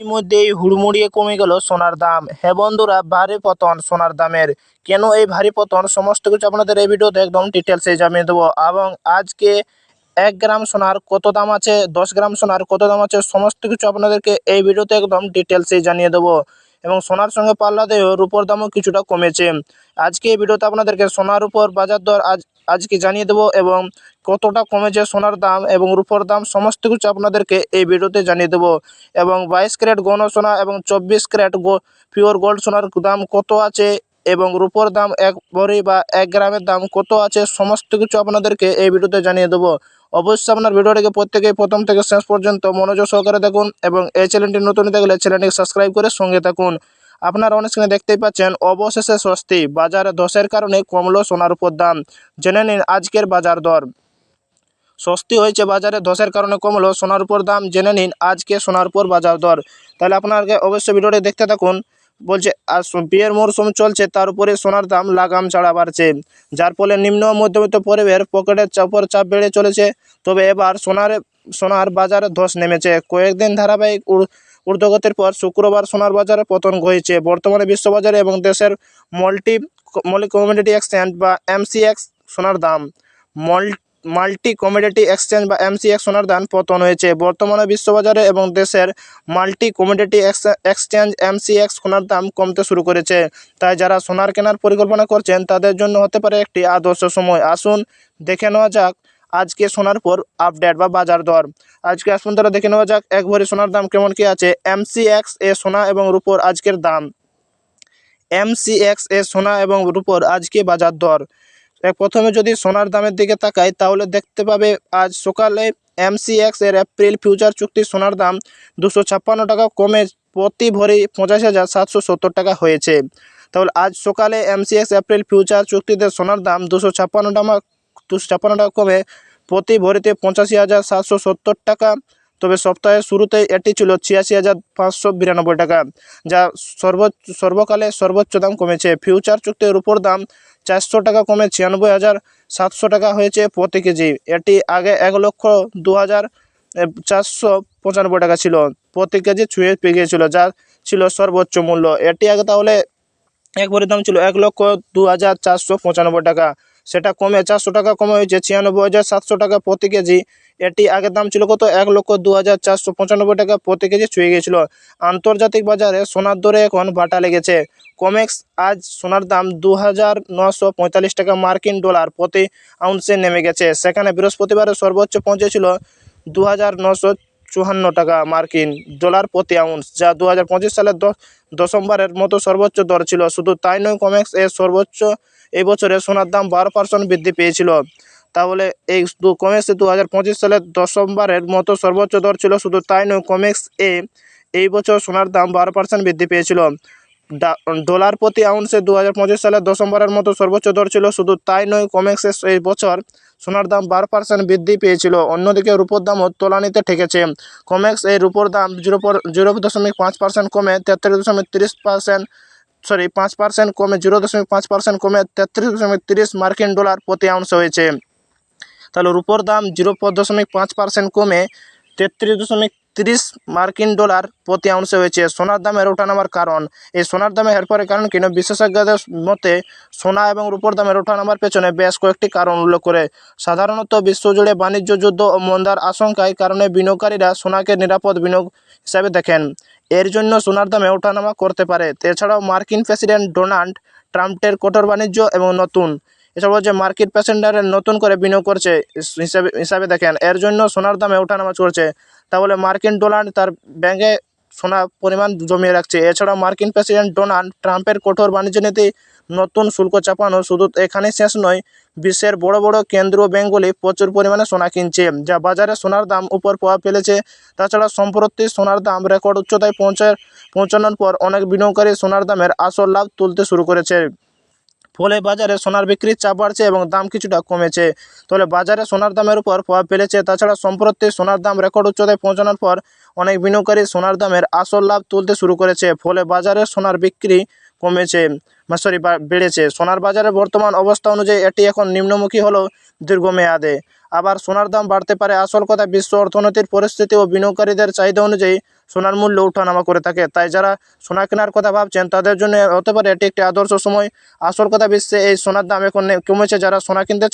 ইতিমধ্যেই হুড়মুড়িয়ে কমে গেল সোনার দাম। হ্যাঁ বন্ধুরা, ভারী পতন সোনার দামের। কেন এই ভারী পতন? সমস্ত কিছু আপনাদের এই ভিডিওতে একদম ডিটেলসে জানিয়ে দেবো। এবং আজকে এক গ্রাম সোনার কত দাম আছে, দশ গ্রাম সোনার কত দাম আছে, সমস্ত কিছু আপনাদেরকে এই ভিডিওতে একদম ডিটেলসে জানিয়ে দেবো। এবং সোনার সঙ্গে পাল্লা দিয়েও রূপোর দামও কিছুটা কমেছে। আজকে এই ভিডিওতে আপনাদেরকে সোনার উপর বাজার দর আজ, আজকে জানিয়ে দেবো এবং কতটা কমেছে সোনার দাম এবং রূপোর দাম, সমস্ত কিছু আপনাদেরকে এই ভিডিওতে জানিয়ে দেবো। এবং বাইশ ক্যারেট গণ সোনা এবং চব্বিশ ক্যারেট পিওর গোল্ড সোনার দাম কত আছে এবং রূপোর দাম এক ভরি বা এক গ্রামের দাম কত আছে সমস্ত কিছু আপনাদেরকে এই ভিডিওতে জানিয়ে দেবো। অবশ্যই আপনার ভিডিওটিকে প্রত্যেকেই প্রথম থেকে শেষ পর্যন্ত মনোযোগ সহকারে দেখুন এবং এই চ্যানেলটি নতুন থাকলে চ্যানেলটিকে সাবস্ক্রাইব করে সঙ্গে থাকুন। আপনারা অনেক সময় দেখতেই পাচ্ছেন, অবশেষে স্বস্তি, বাজারে ধসের কারণে কমলো সোনার উপর দাম। জেনে নিন আজকের বাজার দর। স্বস্তি হয়েছে বাজারে ধসের কারণে কমলো সোনার উপর দাম। জেনে নিন আজকে সোনার উপর বাজার দর। তাহলে আপনাকে অবশ্যই ভিডিওটি দেখতে থাকুন। বলছে, আর বিয়ের মরশুম চলছে, তার উপরে সোনার দাম লাগাম ছাড়া বাড়ছে। যার ফলে নিম্ন মধ্যবিত্ত পরিবারের পকেটের চাপর চাপ বেড়ে চলেছে। তবে এবার সোনার সোনার বাজারে ধস নেমেছে। কয়েকদিন ধারাবাহিক ঊর্ধ্বগতির পর শুক্রবার সোনার বাজারে পতন হয়েছে বর্তমানে বিশ্ববাজারে এবং দেশের মাল্টি মলি কমিউনিটি এক্সচেঞ্জ বা এমসিএক্স সোনার দাম। মল মাল্টি কমোডিটি এক্সচেঞ্জ বা এমসিএক্স সোনার দাম পতন হয়েছে। বর্তমানে বিশ্ববাজারে এবং দেশের মাল্টি কমোডিটি এক্সচেঞ্জ এমসিএক্স সোনার দাম কমতে শুরু করেছে। তাই যারা সোনার কেনার পরিকল্পনা করছেন, তাদের জন্য হতে পারে একটি আদর্শ সময়। আসুন দেখে নেওয়া যাক আজকে সোনার পর আপডেট বা বাজার দর। আজকে আসুন তারা দেখে নেওয়া যাক এক ভরি সোনার দাম কেমন কি আছে। এমসিএক্স এ সোনা এবং রূপোর আজকের দাম। এমসিএক্স এ সোনা এবং রূপোর আজকে বাজার দর। প্রথমে যদি সোনার দামের দিকে তাকাই, তাহলে দেখতে পাবে আজ সকালে এমসিএক্স এর এপ্রিল ফিউচার চুক্তি সোনার দাম দুশো ছাপ্পান্ন টাকা, কমে প্রতি ভরি পঁচাশি হাজার সাতশো সত্তর টাকা হয়েছে। তাহলে আজ সকালে এমসিএক্স এপ্রিল ফিউচার চুক্তিতে সোনার দাম দুশো ছাপ্পান্ন টাকা, দুশো ছাপ্পান্ন টাকা কমে প্রতি ভরিতে পঁচাশি হাজার সাতশো সত্তর টাকা। তবে সপ্তাহের শুরুতেই এটি ছিল ছিয়াশি হাজার পাঁচশো বিরানব্বই টাকা, যা সর্বোচ্চ, সর্বকালে সর্বোচ্চ দাম কমেছে। ফিউচার চুক্তির উপর দাম চারশো টাকা কমে ছিয়ানব্বই হাজার সাতশো টাকা হয়েছে প্রতি কেজি। এটি আগে এক লক্ষ দু হাজার চারশো পঁচানব্বই টাকা ছিল, প্রতি কেজি ছুঁয়ে পেয়ে গিয়েছিল যা ছিল সর্বোচ্চ মূল্য। এটি আগে তাহলে এক ভরির দাম ছিল এক লক্ষ দু হাজার চারশো পঁচানব্বই টাকা। সেটা কমে চারশো টাকা কমে হয়েছে, ছিয়ানব্বই হাজার সাতশো টাকা প্রতি কেজি। এটি আগের দাম ছিল কত? এক লক্ষ দু হাজার চারশো পঁচানব্বই টাকা প্রতি কেজি ছুঁয়ে গিয়েছিল আন্তর্জাতিক বাজারে সোনার দরে এখন ভাটা লেগেছে। কমেক্স আজ সোনার দাম দু হাজার নশো পঁয়তাল্লিশ টাকা মার্কিন ডলার প্রতি আউন্সে নেমে গেছে। সেখানে বৃহস্পতিবারে সর্বোচ্চ পৌঁছেছিল দু হাজার নশো চুয়ান্ন টাকা মার্কিন ডলার প্রতি আউন্স, যা দু হাজার পঁচিশ সালের দশম্বরের মতো সর্বোচ্চ দর ছিল। শুধু তাই নয় কমেক্স এর সর্বোচ্চ এই বছরে সোনার দাম বারো পার্সেন্ট বৃদ্ধি পেয়েছিল। তাহলে এই দু কমেক্সে দু হাজার পঁচিশ সালের দশমবারের মতো সর্বোচ্চ দর ছিল। শুধু তাই নয় কমেক্স এ এই বছর সোনার দাম বারো পার্সেন্ট বৃদ্ধি পেয়েছিল। ডলার প্রতি আউন্সে দু হাজার সালের দশমবারের মতো সর্বোচ্চ দর ছিল। শুধু তাই নয় কমেক্সে এই বছর সোনার দাম বারো পার্সেন্ট বৃদ্ধি পেয়েছিল। অন্যদিকে রূপোর দামও তোলানিতে ঠেকেছে। কমেক্স এই রূপোর দাম জিরো জিরো দশমিক পাঁচ পার্সেন্ট কমে তেত্রিশ দশমিক তিরিশ পার্সেন্ট সরি পাঁচ পার্সেন্ট কমে জিরো দশমিক পাঁচ পার্সেন্ট কমে তেত্রিশ দশমিক তিরিশ মার্কিন ডলার প্রতি আউন্স হয়েছে। তাহলে রূপোর দাম জিরো দশমিক পাঁচ পার্সেন্ট কমে তেত্রিশ দশমিক তিরিশ মার্কিন ডলার প্রতি আউন্সে হয়েছে। সোনার দামের ওঠানামার কারণ। এই সোনার দামে হেরফারের কারণ কিনা বিশেষজ্ঞদের মতে সোনা এবং রূপোর দামের ওঠানামার পেছনে বেশ কয়েকটি কারণ উল্লেখ করে। সাধারণত বিশ্বজুড়ে বাণিজ্য যুদ্ধ ও মন্দার আশঙ্কায় কারণে বিনিয়োগকারীরা সোনাকে নিরাপদ বিনিয়োগ হিসাবে দেখেন। এর জন্য সোনার দামে ওঠানামা করতে পারে। এছাড়াও মার্কিন প্রেসিডেন্ট ডোনাল্ড ট্রাম্পের কঠোর বাণিজ্য এবং নতুন এছাড়াও যে মার্কেট প্যাসেঞ্জারের নতুন করে বিনিয়োগ করছে। হিসাবে হিসাবে দেখেন, এর জন্য সোনার দামে ওঠানামা চলছে তাহলে মার্কিন ডোনাল্ড তার ব্যাংকে সোনা পরিমাণ জমিয়ে রাখছে। এছাড়াও মার্কিন প্রেসিডেন্ট ডোনাল্ড ট্রাম্পের কঠোর বাণিজ্য নীতি, নতুন শুল্ক চাপানো, শুধু এখানেই শেষ নয়, বিশ্বের বড় বড় কেন্দ্রীয় ব্যাঙ্কগুলি প্রচুর পরিমাণে সোনা কিনছে, যা বাজারে সোনার দাম উপর প্রভাব ফেলেছে। তাছাড়া সম্প্রতি সোনার দাম রেকর্ড উচ্চতায় পৌঁছে পৌঁছানোর পর অনেক বিনিয়োগকারী সোনার দামের আসল লাভ তুলতে শুরু করেছে। ফলে বাজারে সোনার বিক্রির চাপ বাড়ছে এবং দাম কিছুটা কমেছে। তবে বাজারে সোনার দামের উপর প্রভাব ফেলেছে। তাছাড়া সম্প্রতি সোনার দাম রেকর্ড উচ্চতায় পৌঁছানোর পর অনেক বিনিয়োগকারী সোনার দামের আসল লাভ তুলতে শুরু করেছে। ফলে বাজারে সোনার বিক্রি কমেছে সরি বেড়েছে। সোনার বাজারের বর্তমান অবস্থা অনুযায়ী এটি এখন নিম্নমুখী হলেও দীর্ঘমেয়াদে। আবার সোনার দাম বাড়তে পারে। আসল কথা, বিশ্ব অর্থনীতির পরিস্থিতি ও বিনিয়োগকারীদের চাহিদা অনুযায়ী সোনার মূল্য ওঠানামা করে থাকে। তাই যারা সোনা কেনার কথা ভাবছেন, তাদের জন্য হতে পারে এটি একটি আদর্শ সময়। আসল কথা, বিশ্বে এই সোনার দাম এখন কমেছে। যারা সোনা কিনতে